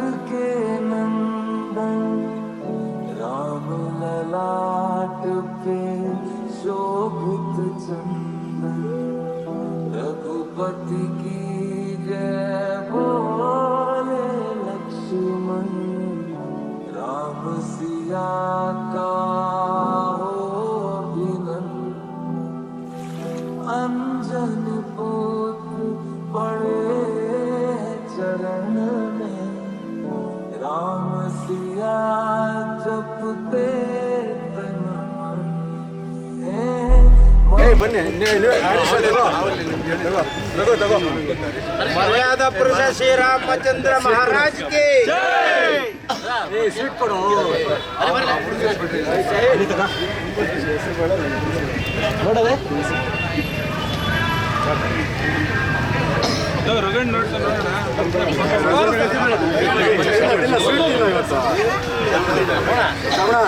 के नंदन, राम ललाट पे शोभित चंदन। रघुपति की जय बोले लक्ष्मण, राम सिया का हो अभिनंदन। अंजन पोत पड़े चरण में। राम सिया जपते तन मन है मर्यादा पुरुष श्री रामचंद्र महाराज की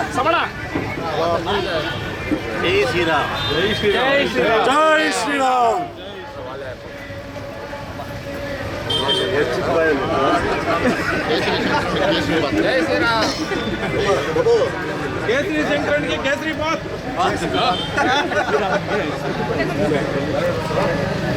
मंगल भवन अमंगल हारी ग्रवहु सुदसलति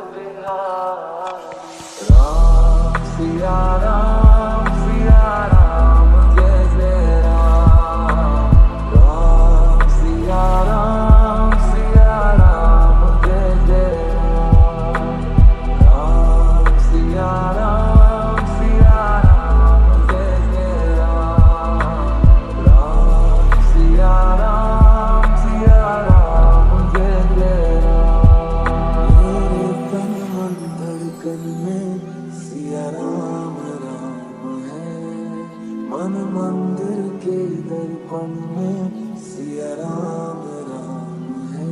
मन मंदिर के दर्पण में सिया राम राम है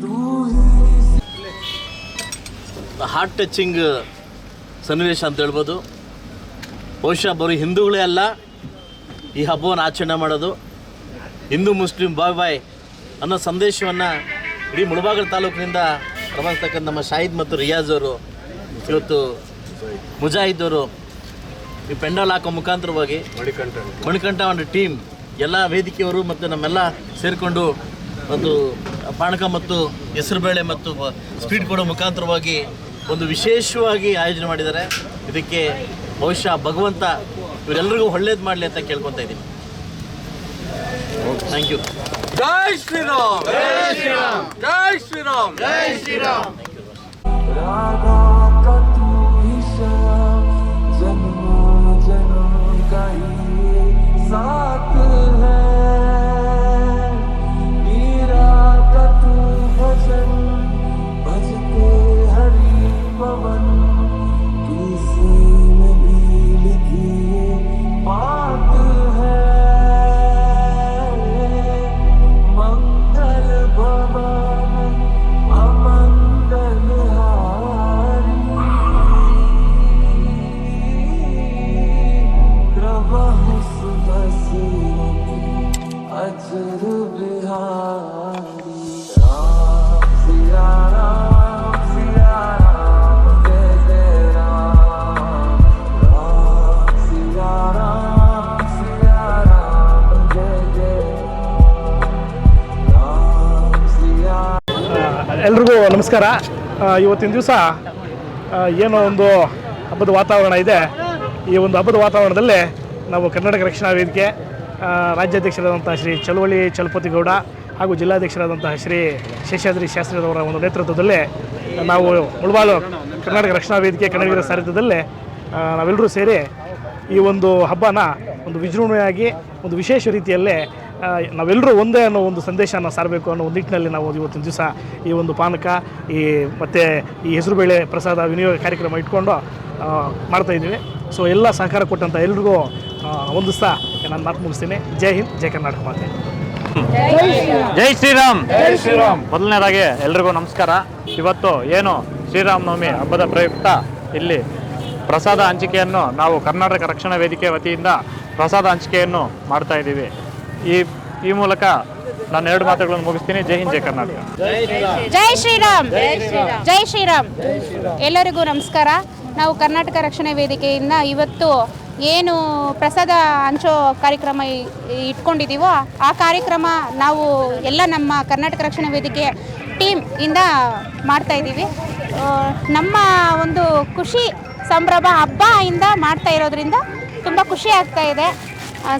तू ही ಹಾರ್ಟ್ ಟಚಿಂಗ್ ಸನ್ನಿವೇಶ ಅಂತ ಹೇಳ್ಬೋದು ಬಹುಶಃ ಬರೀ ಹಿಂದೂಗಳೇ ಅಲ್ಲ ಈ ಹಬ್ಬವನ್ನು ಆಚರಣೆ ಮಾಡೋದು ಹಿಂದೂ ಮುಸ್ಲಿಂ ಬಾಯ್ ಬಾಯ್ ಅನ್ನೋ ಸಂದೇಶವನ್ನು ಇಡೀ ಮುಳಬಾಗಲ ತಾಲೂಕಿನಿಂದ ಪ್ರವಾಸತಕ್ಕಂಥ ನಮ್ಮ ಶಾಹಿದ್ ಮತ್ತು ರಿಯಾಜ್ ಅವರು ಇವತ್ತು ಮುಜಾಹಿದ್ ಅವರು ಈ ಪೆಂಡಾಲ್ ಹಾಕೋ ಮುಖಾಂತರವಾಗಿ ಮಣಿಕಂಠ ಒಂದು ಟೀಮ್ ಎಲ್ಲ ವೇದಿಕೆಯವರು ಮತ್ತು ನಮ್ಮೆಲ್ಲ ಸೇರಿಕೊಂಡು ಒಂದು ಪಾಣಕ ಮತ್ತು ಹೆಸರುಬೇಳೆ ಮತ್ತು ಸ್ಪೀಡ್ ಕೊಡೋ ಮುಖಾಂತರವಾಗಿ ಒಂದು ವಿಶೇಷವಾಗಿ ಆಯೋಜನೆ ಮಾಡಿದ್ದಾರೆ. ಇದಕ್ಕೆ ಬಹುಶಃ ಭಗವಂತ ಇವರೆಲ್ಲರಿಗೂ ಒಳ್ಳೇದು ಮಾಡಲಿ ಅಂತ ಕೇಳ್ಕೊತಾ ಇದ್ದೀನಿ. ಥ್ಯಾಂಕ್ ಯು ಜೈ ಶ್ರೀರಾಮ್. ಜೈ ಶ್ರೀರಾಮ್. ಜೈ ಶ್ರೀರಾಮ್. ಜೈ ಶ್ರೀರಾಮ್. अजर बिहारी राम सिया राम सिया राम जय जय राम राम सिया राम सिया राम जय जय राम सिया ಎಲ್ರಿಗೂ ನಮಸ್ಕಾರ ಆ, ಇವತ್ತಿನ ದಿವಸ ಏನೋ ಒಂದು ಹಬ್ಬದ ವಾತಾವರಣ ಇದೆ ಈ ಒಂದು ಹಬ್ಬದ ವಾತಾವರಣದಲ್ಲಿ ನಾವು ಕರ್ನಾಟಕ ರಕ್ಷಣಾ ವೇದಿಕೆ ಆ, ರಾಜ್ಯಾಧ್ಯಕ್ಷರಾದಂಥ ಶ್ರೀ ಚಲವಳ್ಳಿ ಚಲಪತಿ ಗೌಡ ಹಾಗೂ ಜಿಲ್ಲಾಧ್ಯಕ್ಷರಾದಂತಹ ಶ್ರೀ ಶೇಷಾದ್ರಿ ಶಾಸ್ತ್ರಿಯವರ ಒಂದು ನೇತೃತ್ವದಲ್ಲಿ ನಾವು ಮುಳಬಾಳು ಕರ್ನಾಟಕ ರಕ್ಷಣಾ ವೇದಿಕೆ ಕನ್ನಡಿಗರ ಸಾರಥ್ಯದಲ್ಲಿ ನಾವೆಲ್ಲರೂ ಸೇರಿ ಈ ಒಂದು ಹಬ್ಬನ ಒಂದು ವಿಜೃಂಭಣೆಯಾಗಿ ಒಂದು ವಿಶೇಷ ರೀತಿಯಲ್ಲೇ ನಾವೆಲ್ಲರೂ ಒಂದೇ ಅನ್ನೋ ಒಂದು ಸಂದೇಶನ ಸಾರಬೇಕು ಅನ್ನೋ ಒಂದು ನಿಟ್ಟಿನಲ್ಲಿ ನಾವು ಇವತ್ತಿನ ದಿವಸ ಈ ಒಂದು ಪಾನಕ ಈ ಮತ್ತು ಈ ಹೆಸರುಬೇಳೆ ಪ್ರಸಾದ ವಿನಿಯೋಗ ಕಾರ್ಯಕ್ರಮ ಇಟ್ಕೊಂಡು ಮಾಡ್ತಾಯಿದ್ದೀವಿ ಮಾಡ್ತಾ ಸೊ ಎಲ್ಲ ಸಹಕಾರ ಕೊಟ್ಟಂಥ ಎಲ್ರಿಗೂ ಆ, ವಂದಿಸ್ತಾ ನಾನು ಮಾತು ಮುಗಿಸ್ತೀನಿ. ಜೈ ಹಿಂದ್ ಜೈ ಕರ್ನಾಟಕ ಮಾತೆ. ಜೈ ಶ್ರೀರಾಮ್. ಜೈ ಶ್ರೀರಾಮ್. ಮೊದಲನೇದಾಗಿ ಎಲ್ರಿಗೂ ನಮಸ್ಕಾರ. ಇವತ್ತು ಏನು ಶ್ರೀರಾಮನವಮಿ ಹಬ್ಬದ ಪ್ರಯುಕ್ತ? ಇಲ್ಲಿ ಪ್ರಸಾದ ಹಂಚಿಕೆಯನ್ನು ನಾವು ಕರ್ನಾಟಕ ರಕ್ಷಣಾ ವೇದಿಕೆ ವತಿಯಿಂದ ಪ್ರಸಾದ ಹಂಚಿಕೆಯನ್ನು ಮಾಡ್ತಾ ಇದ್ದೀವಿ. ಈ ಈ ಮೂಲಕ ನಾನು ಎರಡು ಮಾತುಗಳನ್ನು ಮುಗಿಸ್ತೀನಿ. ಜೈ ಹಿಂದ್ ಜೈ ಕರ್ನಾಟಕ. ಜೈ ಶ್ರೀರಾಮ್. ಜೈ ಶ್ರೀರಾಮ್. ಎಲ್ಲರಿಗೂ ನಮಸ್ಕಾರ. ನಾವು ಕರ್ನಾಟಕ ರಕ್ಷಣಾ ವೇದಿಕೆಯಿಂದ ಇವತ್ತು ಏನು ಪ್ರಸಾದ ಹಂಚೋ ಕಾರ್ಯಕ್ರಮ ಇಟ್ಕೊಂಡಿದ್ದೀವೋ ಆ ಕಾರ್ಯಕ್ರಮ ನಾವು ಎಲ್ಲ ನಮ್ಮ ಕರ್ನಾಟಕ ರಕ್ಷಣಾ ವೇದಿಕೆ ಟೀಮ್ ಇಂದ ಮಾಡ್ತಾ ಇದ್ದೀವಿ. ನಮ್ಮ ಒಂದು ಖುಷಿ ಸಂಭ್ರಮ ಹಬ್ಬ ಇಂದ ಮಾಡ್ತಾ ಇರೋದ್ರಿಂದ ತುಂಬ ಖುಷಿ ಆಗ್ತಾ ಇದೆ.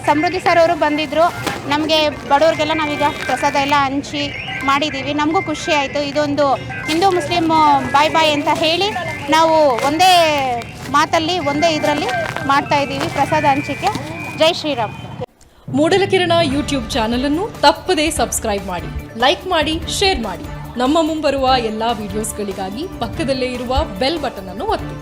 ಸಮೃದ್ಧಿ ಸರ್ ಅವರು ಬಂದಿದ್ದರು ನಮಗೆ ಬಡವ್ರಿಗೆಲ್ಲ ನಾವೀಗ ಪ್ರಸಾದ ಎಲ್ಲ ಹಂಚಿ ಮಾಡಿದ್ದೀವಿ ನಮಗೂ ಖುಷಿ ಆಯಿತು. ಇದೊಂದು ಹಿಂದೂ ಮುಸ್ಲಿಮ್ ಬಾಯ್ ಬಾಯ್ ಅಂತ ಹೇಳಿ ನಾವು ಒಂದೇ ಮಾತಲ್ಲಿ, ಒಂದೇ ಇದರಲ್ಲಿ ಮಾಡ್ತಾ ಇದ್ದೀವಿ. ಪ್ರಸಾದ ಹಂಚಿಕೆ. ಜೈ ಶ್ರೀರಾಮ್. ಮೂಡಲಕಿರಣ ಯೂಟ್ಯೂಬ್ ಚಾನಲ್ ಅನ್ನು ತಪ್ಪದೇ ಸಬ್ಸ್ಕ್ರೈಬ್ ಮಾಡಿ, ಲೈಕ್ ಮಾಡಿ, ಶೇರ್ ಮಾಡಿ. ನಮ್ಮ ಮುಂಬರುವ ಎಲ್ಲಾ ವಿಡಿಯೋಸ್ಗಳಿಗಾಗಿ ಪಕ್ಕದಲ್ಲೇ ಇರುವ ಬೆಲ್ ಬಟನ್ ಅನ್ನು ಒತ್ತಿ.